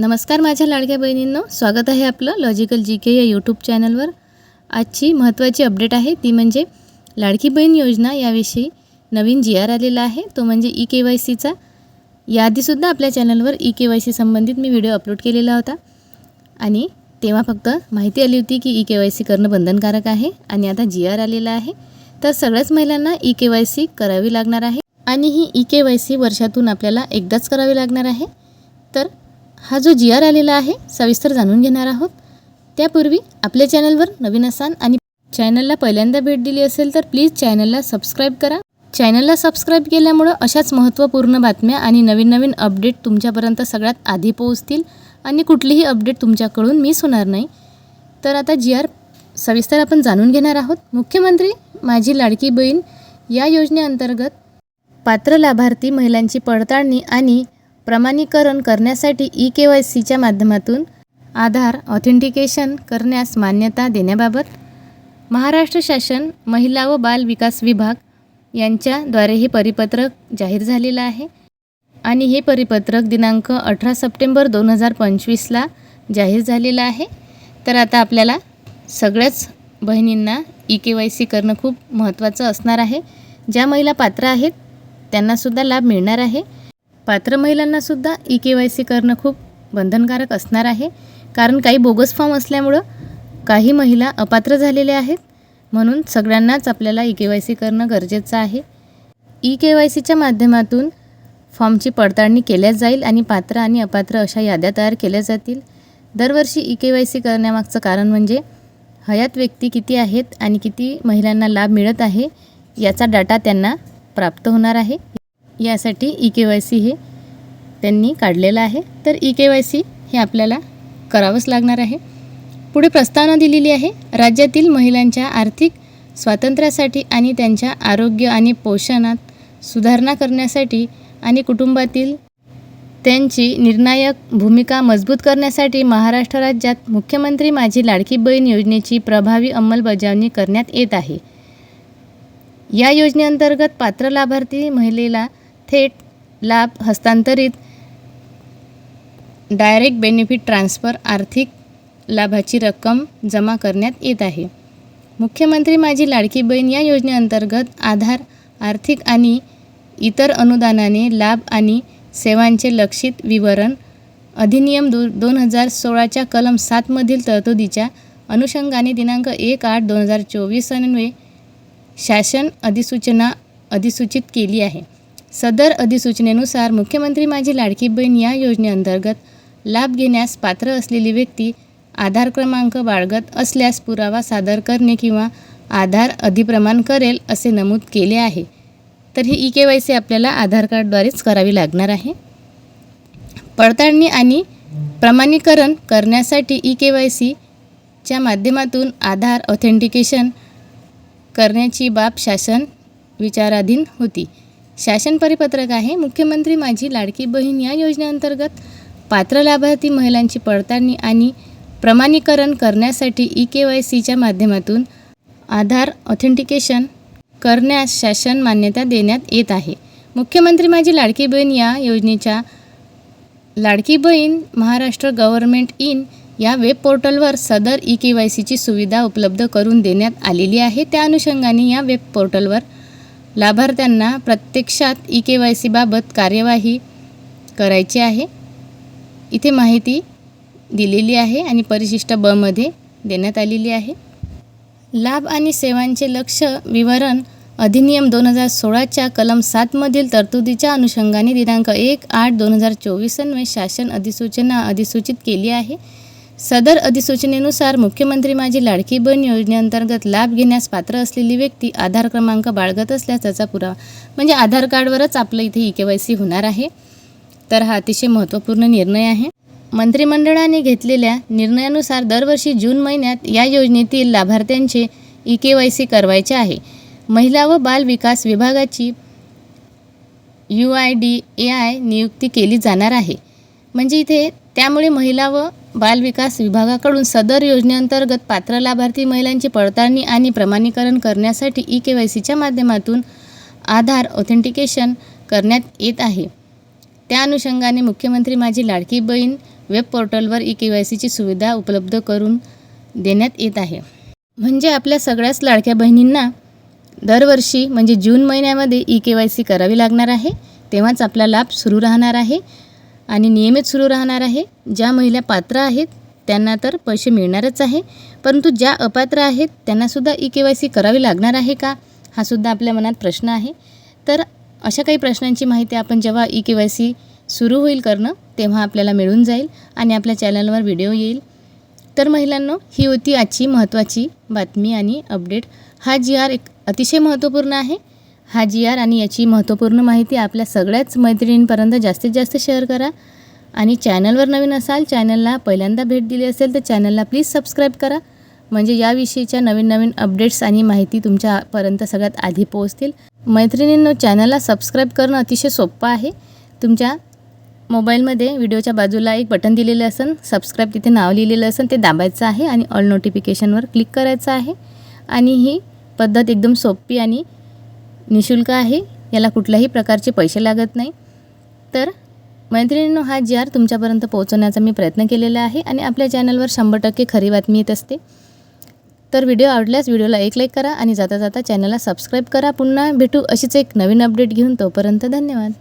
नमस्कार माझ्या लाडक्या बहिणींनो. स्वागत आहे आपलं लॉजिकल जी के या यूट्यूब चॅनलवर आजची महत्त्वाची अपडेट आहे ती म्हणजे लाडकी बहीण योजना याविषयी नवीन जी आर आलेला आहे तो म्हणजे ई के वाय सीचा याआधीसुद्धा आपल्या चॅनलवर ई के वाय सी संबंधित मी व्हिडिओ अपलोड केलेला होता. आणि तेव्हा फक्त माहिती आली होती की ई के वाय सी करणं बंधनकारक आहे आणि आता जी आर आलेला आहे. तर सगळ्याच महिलांना ई के वाय सी करावी लागणार आहे. आणि ही ई के वाय सी वर्षातून आपल्याला एकदाच करावी लागणार आहे. तर हा जो जी आर आलेला आहे सविस्तर जाणून घेणार आहोत. त्यापूर्वी आपल्या चॅनलवर नवीन असाल आणि चॅनलला पहिल्यांदा भेट दिली असेल तर प्लीज चॅनलला सबस्क्राईब करा. चॅनलला सबस्क्राईब केल्यामुळं अशाच महत्त्वपूर्ण बातम्या आणि नवीन नवीन अपडेट तुमच्यापर्यंत सगळ्यात आधी पोहोचतील आणि कुठलीही अपडेट तुमच्याकडून मिस होणार नाही. तर आता जी आर सविस्तर आपण जाणून घेणार आहोत. मुख्यमंत्री माझी लाडकी बहीण या योजनेअंतर्गत पात्र लाभार्थी महिलांची पडताळणी आणि प्रमाणीकरण करण्यासाठी ई के वाय सीच्या माध्यमातून आधार ऑथेंटिकेशन करण्यास मान्यता देण्याबाबत महाराष्ट्र शासन महिला व बाल विकास विभाग यांच्याद्वारे हे परिपत्रक जाहीर झालेलं आहे आणि हे परिपत्रक दिनांक अठरा सप्टेंबर दोन हजार पंचवीसला जाहीर झालेलं आहे. तर आता आपल्याला सगळ्याच बहिणींना ई के वाय सी करणं खूप महत्त्वाचं असणार आहे. ज्या महिला पात्र आहेत त्यांनासुद्धा लाभ मिळणार आहे. पात्र महिलांनासुद्धा ई के वाय सी करणं खूप बंधनकारक असणार आहे. कारण काही बोगस फॉर्म असल्यामुळं काही महिला अपात्र झालेल्या आहेत. म्हणून सगळ्यांनाच आपल्याला ई के वाय सी करणं गरजेचं आहे. ई के वाय सीच्या माध्यमातून फॉर्मची पडताळणी केल्या जाईल आणि पात्र आणि अपात्र अशा याद्या तयार केल्या जातील. दरवर्षी ई के वाय सी करण्यामागचं कारण म्हणजे हयात व्यक्ती किती आहेत आणि किती महिलांना लाभ मिळत आहे याचा डाटा त्यांना प्राप्त होणार आहे. यासाठी ई के वाय सी हे त्यांनी काढलेलं आहे. तर ई के वाय सी हे आपल्याला करावंच लागणार आहे. पुढे प्रस्तावना दिलेली आहे. राज्यातील महिलांच्या आर्थिक स्वातंत्र्यासाठी आणि त्यांच्या आरोग्य आणि पोषणात सुधारणा करण्यासाठी आणि कुटुंबातील त्यांची निर्णायक भूमिका मजबूत करण्यासाठी महाराष्ट्र राज्यात मुख्यमंत्री माझी लाडकी बहीण योजनेची प्रभावी अंमलबजावणी करण्यात येत आहे. या योजनेअंतर्गत पात्र लाभार्थी महिलेला थेट लाभ हस्तांतरित डायरेक्ट बेनिफिट ट्रान्सफर आर्थिक लाभाची रक्कम जमा करण्यात येत आहे. मुख्यमंत्री माझी लाडकी बहीण या योजनेअंतर्गत आधार आर्थिक आणि इतर अनुदानाने लाभ आणि सेवांचे लक्षित विवरण अधिनियम दो दोन हजार सोळाच्या कलम सातमधील तरतुदीच्या अनुषंगाने दिनांक एक आठ दोन हजार चोवीस अन्वे शासन अधिसूचना अधिसूचित केली आहे. सदर अधिसूचनेनुसार मुख्यमंत्री माझी लाडकी बहीण या योजनेअंतर्गत लाभ घेण्यास पात्र असलेली व्यक्ती आधार क्रमांक बाळगत असल्यास पुरावा सादर करणे किंवा आधार अधिप्रमाण करेल असे नमूद केले आहे. तर ही ई के वाय सी आपल्याला आधार कार्डद्वारेच करावी लागणार आहे. पडताळणी आणि प्रमाणीकरण करण्यासाठी ई के वाय सीच्या माध्यमातून आधार ऑथेंटिकेशन करण्याची बाब शासन विचाराधीन होती. शासन परिपत्रक आहे. मुख्यमंत्री माझी लाडकी बहीण या योजनेअंतर्गत पात्र लाभार्थी महिलांची पडताळणी आणि प्रमाणीकरण करण्यासाठी ई के वाय सीच्या माध्यमातून आधार ऑथेंटिकेशन करण्यास शासन मान्यता देण्यात येत आहे. मुख्यमंत्री माझी लाडकी बहीण या योजनेच्या लाडकी बहीण महाराष्ट्र गव्हर्मेंट इन या वेब पोर्टलवर सदर ई के वाय सीची सुविधा उपलब्ध करून देण्यात आलेली आहे. त्या अनुषंगाने या वेब पोर्टलवर लाभार्थ्यांना प्रत्यक्षात ई के वाय सीबाबत कार्यवाही करायची आहे. इथे माहिती दिलेली आहे आणि परिशिष्ट बमध्ये देण्यात आलेली आहे. लाभ आणि सेवांचे लक्ष विवरण अधिनियम दोन हजार सोळाच्या कलम सातमधील तरतुदीच्या अनुषंगाने दिनांक एक आठ दोन हजार चोवीस शासन अधिसूचना अधिसूचित केली आहे. सदर अधिसूचनेनुसार मुख्यमंत्री माझी लाडकी बहीण योजनेअंतर्गत लाभ घेण्यास पात्र असलेली व्यक्ती आधार क्रमांक बाळगत असल्यास त्याचा पुरावा म्हणजे आधार कार्डवरच आपलं इथे ई के वाय सी होणार आहे. तर हा अतिशय महत्त्वपूर्ण निर्णय आहे. मंत्रिमंडळाने घेतलेल्या निर्णयानुसार दरवर्षी जून महिन्यात या योजनेतील लाभार्थ्यांचे ई के वाय सी करवायचे आहे. महिला व बाल विकास विभागाची U I D A I नियुक्ती केली जाणार आहे. म्हणजे इथे त्यामुळे महिला व बाल विकास विभागाकडून सदर योजनेअंतर्गत पात्र लाभार्थी महिलांची पडताळणी आणि प्रमाणीकरण करण्यासाठी ई के वाय सीच्या माध्यमातून आधार ऑथेंटिकेशन करण्यात येत आहे. त्या अनुषंगाने मुख्यमंत्री माझी लाडकी बहीण वेब पोर्टलवर ई के वाय सीची सुविधा उपलब्ध करून देण्यात येत आहे. म्हणजे आपल्या सगळ्याच लाडक्या बहिणींना दरवर्षी म्हणजे जून महिन्यामध्ये ई के वाय सी करावी लागणार आहे तेव्हाच आपला लाभ सुरू राहणार आहे. आणि नियमित सुरू राहणार आहे. ज्या महिला पात्र आहेत त्यांना तर पैसे मिळणारच आहे. परंतु ज्या अपात्र आहेत त्यांनासुद्धा ई के वाय सी करावी लागणार आहे का? हा सुद्धा आपल्या मनात प्रश्न आहे. तर अशा काही प्रश्नांची माहिती आपण जेव्हा ई के वाय सी सुरू होईल करणं तेव्हा आपल्याला मिळून जाईल आणि आपल्या चॅनलवर व्हिडिओ येईल. तर महिलांनो ही होती आजची महत्त्वाची बातमी आणि अपडेट. हा जी आर एक अतिशय महत्त्वपूर्ण आहे. हा जी आर आणि याची महत्त्वपूर्ण माहिती आपल्या सगळ्याच मैत्रिणींपर्यंत जास्तीत जास्त शेअर करा. आणि चॅनलवर नवीन असाल चॅनलला पहिल्यांदा भेट दिली असेल तर चॅनलला प्लीज सबस्क्राईब करा. म्हणजे याविषयीच्या नवीन नवीन अपडेट्स आणि माहिती तुमच्यापर्यंत सगळ्यात आधी पोहोचतील. मैत्रिणींनो चॅनलला सबस्क्राईब करणं अतिशय सोपं आहे. तुमच्या मोबाईलमध्ये व्हिडिओच्या बाजूला एक बटन दिलेलं असेल सबस्क्राईब तिथे नाव लिहिलेलं असेल ते दाबायचं आहे आणि ऑल नोटिफिकेशनवर क्लिक करायचं आहे. आणि ही पद्धत एकदम सोपी आणि निशुल्क आहे याला कुठल्याही प्रकारचे पैसे लागत नाही. तर मैत्रिणींनो हा जी आर तुमच्यापर्यंत पोहोचवण्याचा मी प्रयत्न केलेला आहे आणि आपल्या चॅनलवर शंभर टक्के खरी बातमी येत असते. तर व्हिडिओ आवडल्यास व्हिडिओला एक लाईक करा आणि जाता जाता चॅनलला सबस्क्राईब करा. पुन्हा भेटू अशीच एक नवीन अपडेट घेऊन तोपर्यंत धन्यवाद.